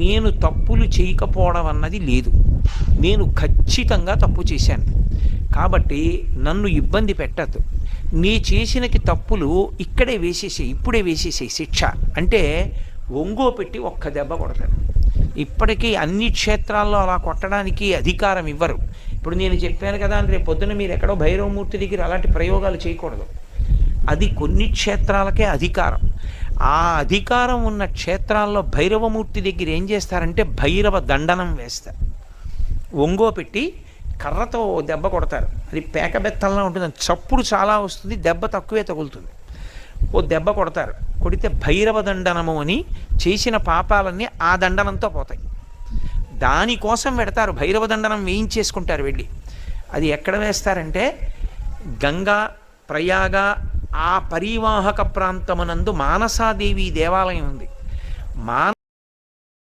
నేను తప్పులు చేయకపోవడం అన్నది లేదు. నేను ఖచ్చితంగా తప్పు చేశాను. కాబట్టి నన్ను ఇబ్బంది పెట్టద్దు. నీ చేసినకి తప్పులు ఇక్కడే వేసేసే ఇప్పుడే వేసేసే శిక్ష. అంటే ఒంగో పెట్టి ఒక్క దెబ్బ కొడతాడు ఇప్పటికీ అన్ని క్షేత్రాల్లో అలా కొట్టడానికి అధికారం ఇవ్వరు. ఇప్పుడు నేను చెప్పాను కదా అని రేపు పొద్దున మీరు ఎక్కడో భైరవమూర్తి దగ్గర అలాంటి ప్రయోగాలు చేయకూడదు. అది కొన్ని క్షేత్రాలకే అధికారం. ఆ అధికారం ఉన్న క్షేత్రాల్లో భైరవమూర్తి దగ్గర ఏం చేస్తారంటే భైరవ దండనం వేస్తారు. ఒంగో పెట్టి కర్రతో ఓ దెబ్బ కొడతారు. అది పేకబెత్తల్లా ఉంటుంది. చప్పుడు చాలా వస్తుంది. దెబ్బ తక్కువే తగులుతుంది. ఓ దెబ్బ కొడతారు. కొడితే భైరవ దండనము అని చేసిన పాపాలన్నీ ఆ దండనంతో పోతాయి. దానికోసం పెడతారు. భైరవ దండనం వేయించేసుకుంటారు వెళ్ళి. అది ఎక్కడ వేస్తారంటే గంగా ప్రయాగ ఆ పరీవాహక ప్రాంతమునందు మానసాదేవి దేవాలయం ఉంది. మాన